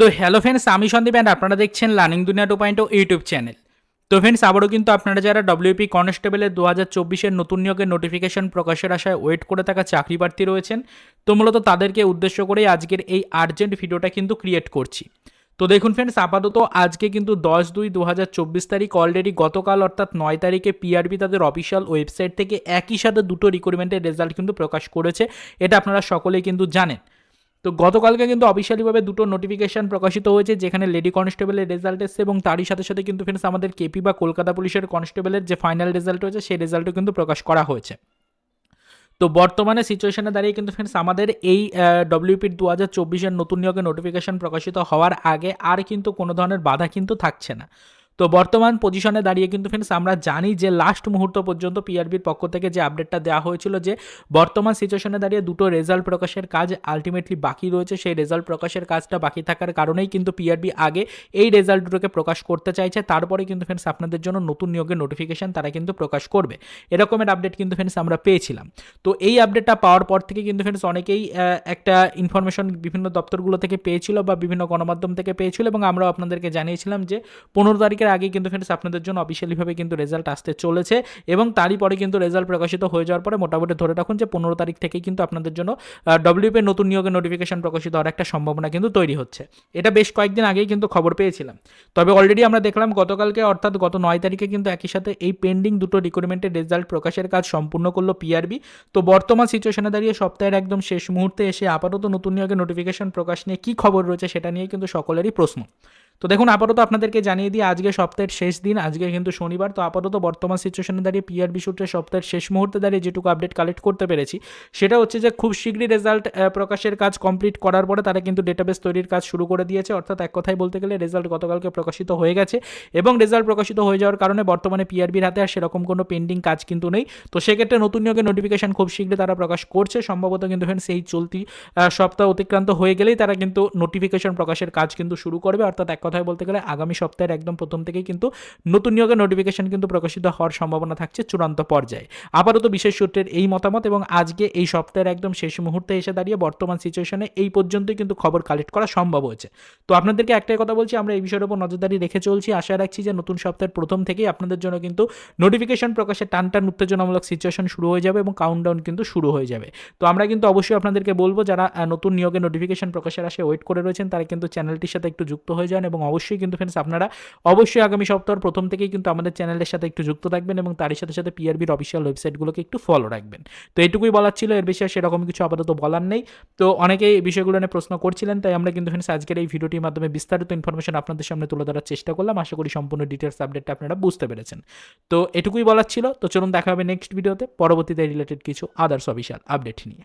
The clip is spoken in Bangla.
তো হ্যালো ফ্রেন্ডস আমি সন্দীপ অ্যান্ড আপনারা দেখছেন learning Duniya two point YouTube channel তো ফ্রেন্ডস আবারও কিন্তু আপনারা যারা ডব্লিউপি কনস্টেবলের দু হাজার চব্বিশের নতুন নিয়োগের নোটিফিকেশন প্রকাশের আশায় ওয়েট করে থাকা চাকরি প্রার্থী রয়েছেন, তো মূলত তাদেরকে উদ্দেশ্য করেই আজকের এই আর্জেন্ট ভিডিওটা কিন্তু ক্রিয়েট করছি। তো দেখুন ফ্রেন্ডস আপাতত আজকে কিন্তু দশ দুই দু হাজার চব্বিশ তারিখ অলরেডি গতকাল অর্থাৎ নয় তারিখে পিআরবি তাদের অফিসিয়াল ওয়েবসাইট থেকে একই সাথে দুটো রিক্রুটমেন্টের রেজাল্ট কিন্তু প্রকাশ করেছে, এটা আপনারা সকলেই কিন্তু জানেন। তো গতকালকে কিন্তু অফিসিয়ালিভাবে দুটো নোটিফিকেশন প্রকাশিত হয়েছে, যেখানে লেডি কনস্টেবলের রেজাল্ট এসেছে এবং তারই সাথে সাথে কিন্তু ফ্রেন্ডস আমাদের কেপি বা কলকাতা পুলিশের কনস্টেবলের যে ফাইনাল রেজাল্ট হয়েছে, সেই রেজাল্টও কিন্তু প্রকাশ করা হয়েছে। তো বর্তমানে সিচুয়েশনে দাঁড়িয়ে কিন্তু ফ্রেন্ডস আমাদের এই ডব্লিউপির দু হাজার চব্বিশের নতুন নিয়োগের নোটিফিকেশন প্রকাশিত হওয়ার আগে আর কিন্তু কোনো ধরনের বাধা কিন্তু থাকছে না। তো বর্তমান পজিশনে দাঁড়িয়ে কিন্তু ফ্রেন্ডস আমরা জানি যে লাস্ট মুহূর্ত পর্যন্ত পিআরবির পক্ষ থেকে যে আপডেটটা দেওয়া হয়েছিল যে বর্তমান সিচুয়েশনে দাঁড়িয়ে দুটো রেজাল্ট প্রকাশের কাজ আলটিমেটলি বাকি রয়েছে। সেই রেজাল্ট প্রকাশের কাজটা বাকি থাকার কারণেই কিন্তু পিআরবি আগে এই রেজাল্ট দুটোকে প্রকাশ করতে চাইছে। তারপরে কিন্তু ফ্রেন্ডস আপনাদের জন্য নতুন নিয়োগের নোটিফিকেশন তারা কিন্তু প্রকাশ করবে। এরকমের আপডেট কিন্তু ফ্রেন্ডস আমরা পেয়েছিলাম। তো এই আপডেটটা পাওয়ার পর থেকে কিন্তু ফ্রেন্ডস অনেকেই একটা ইনফরমেশন বিভিন্ন দপ্তরগুলো থেকে পেয়েছিল বা বিভিন্ন গণমাধ্যম থেকে পেয়েছিল এবং আমরাও আপনাদেরকে জানিয়েছিলাম যে পনেরো তারিখের আগে কিন্তু ফ্রেন্ডস আপনাদের জন্য অফিসিয়ালিভাবে কিন্তু রেজাল্ট আসতে চলেছে এবং তারই পরে কিন্তু রেজাল্ট প্রকাশিত হয়ে যাওয়ার পরে মোটামুটি ধরে রাখুন যে পনেরো তারিখ থেকে কিন্তু আপনাদের জন্য ডব্লিউপি নতুন নিয়োগের নোটিফিকেশন প্রকাশিত হওয়ার একটা সম্ভাবনা কিন্তু তৈরি হচ্ছে। এটা বেশ কয়েকদিন আগেই কিন্তু খবর পেয়েছিলাম। তবে অলরেডি আমরা দেখলাম গতকালকে অর্থাৎ গত নয় তারিখে কিন্তু একই সাথে এই পেন্ডিং দুটো রিক্রুটমেন্টের রেজাল্ট প্রকাশের কাজ সম্পূর্ণ করল পিআরবি তো বর্তমান সিচুয়েশনে দাঁড়িয়ে সপ্তাহের একদম শেষ মুহূর্তে এসে আপাতত নতুন নিয়োগের নোটিফিকেশন প্রকাশ নিয়ে কী খবর রয়েছে সেটা নিয়ে কিন্তু সকলেরই প্রশ্ন। তো দেখুন, আপাতত আপনাদেরকে জানিয়ে দিই, আজকে সপ্তাহের শেষ দিন, আজকে কিন্তু শনিবার, তো আপাতত বর্তমান সিচুয়েশনে দাঁড়িয়ে পিআরবি সূত্রে সপ্তাহের শেষ মুহূর্তে দাঁড়িয়ে যেটুকু আপডেট কালেক্ট করতে পেরেছি, সেটা হচ্ছে যে খুব শীঘ্রই রেজাল্ট প্রকাশের কাজ কমপ্লিট করার পরে তারা কিন্তু ডেটাবেস তৈরির কাজ শুরু করে দিয়েছে। অর্থাৎ এক কথায় বলতে গেলে রেজাল্ট গতকালকে প্রকাশিত হয়ে গেছে এবং রেজাল্ট প্রকাশিত হয়ে যাওয়ার কারণে বর্তমানে পিআরবির হাতে আর সেরকম কোনো পেন্ডিং কাজ কিন্তু নেই। তো সেক্ষেত্রে নতুন নিয়োগের নোটিফিকেশন খুব শীঘ্রই তারা প্রকাশ করছে। সম্ভবত কিন্তু এই চলতি সপ্তাহ অতিক্রান্ত হয়ে গেলেই তারা কিন্তু নোটিফিকেশন প্রকাশের কাজ কিন্তু শুরু করবে। অর্থাৎ এক কথায় বলতে গেলে আগামী সপ্তাহের একদম প্রথম থেকেই কিন্তু নতুন নিয়োগের নোটিফিকেশন কিন্তু প্রকাশিত হওয়ার সম্ভাবনা থাকছে চূড়ান্ত পর্যায়ে। আপাতত বিশেষ সূত্রের এই মতামত এবং আজকে এই সপ্তাহের একদম শেষ মুহূর্তে এসে দাঁড়িয়ে বর্তমান সিচুয়েশনে এই পর্যন্তই কিন্তু খবর কালেক্ট করা সম্ভব হয়েছে। তো আপনাদেরকে একটাই কথা বলছি, আমরা এই বিষয়ের উপর নজরদারি রেখে চলছি। আশা রাখছি যে নতুন সপ্তাহের প্রথম থেকেই আপনাদের জন্য কিন্তু নোটিফিকেশন প্রকাশে টান টান উত্তেজনামূলক সিচুয়েশন শুরু হয়ে যাবে এবং কাউন্টডাউন কিন্তু শুরু হয়ে যাবে। তো আমরা কিন্তু অবশ্যই আপনাদেরকে বলব, যারা নতুন নিয়োগের নোটিফিকেশন প্রকাশের আসে ওয়েট করে রয়েছেন, তারা কিন্তু চ্যানেলটির সাথে একটু যুক্ত হয়ে যান এবং অবশ্যই কিন্তু ফ্রেন্ডস আপনারা অবশ্যই আগামী সপ্তাহের প্রথম থেকেই কিন্তু আমাদের চ্যানেলের সাথে একটু যুক্ত থাকবেন এবং তারই সাথে সাথে পিআরবির অফিসিয়াল ওয়েবসাইটগুলোকে একটু ফলো রাখবেন। তো এইটুকুই বলার ছিল, এর বেশি আর সেরকম কিছু আপাতত বলার নেই। তো অনেকেই এই বিষয়গুলো নিয়ে প্রশ্ন করছিলেন, তাই আমরা কিন্তু ফ্রেন্ডস আজকের এই ভিডিওটির মাধ্যমে বিস্তারিত ইনফরমেশন আপনাদের সামনে তুলে ধরার চেষ্টা করলাম। আশা করি সম্পূর্ণ ডিটেলস আপডেটটা আপনারা বুঝতে পেরেছেন। তো এটুকুই বলার ছিল। তো চলুন দেখা হবে নেক্সট ভিডিওতে পরবর্তীতে রিলেটেড কিছু আদার্স অফিসিয়াল আপডেট নিয়ে।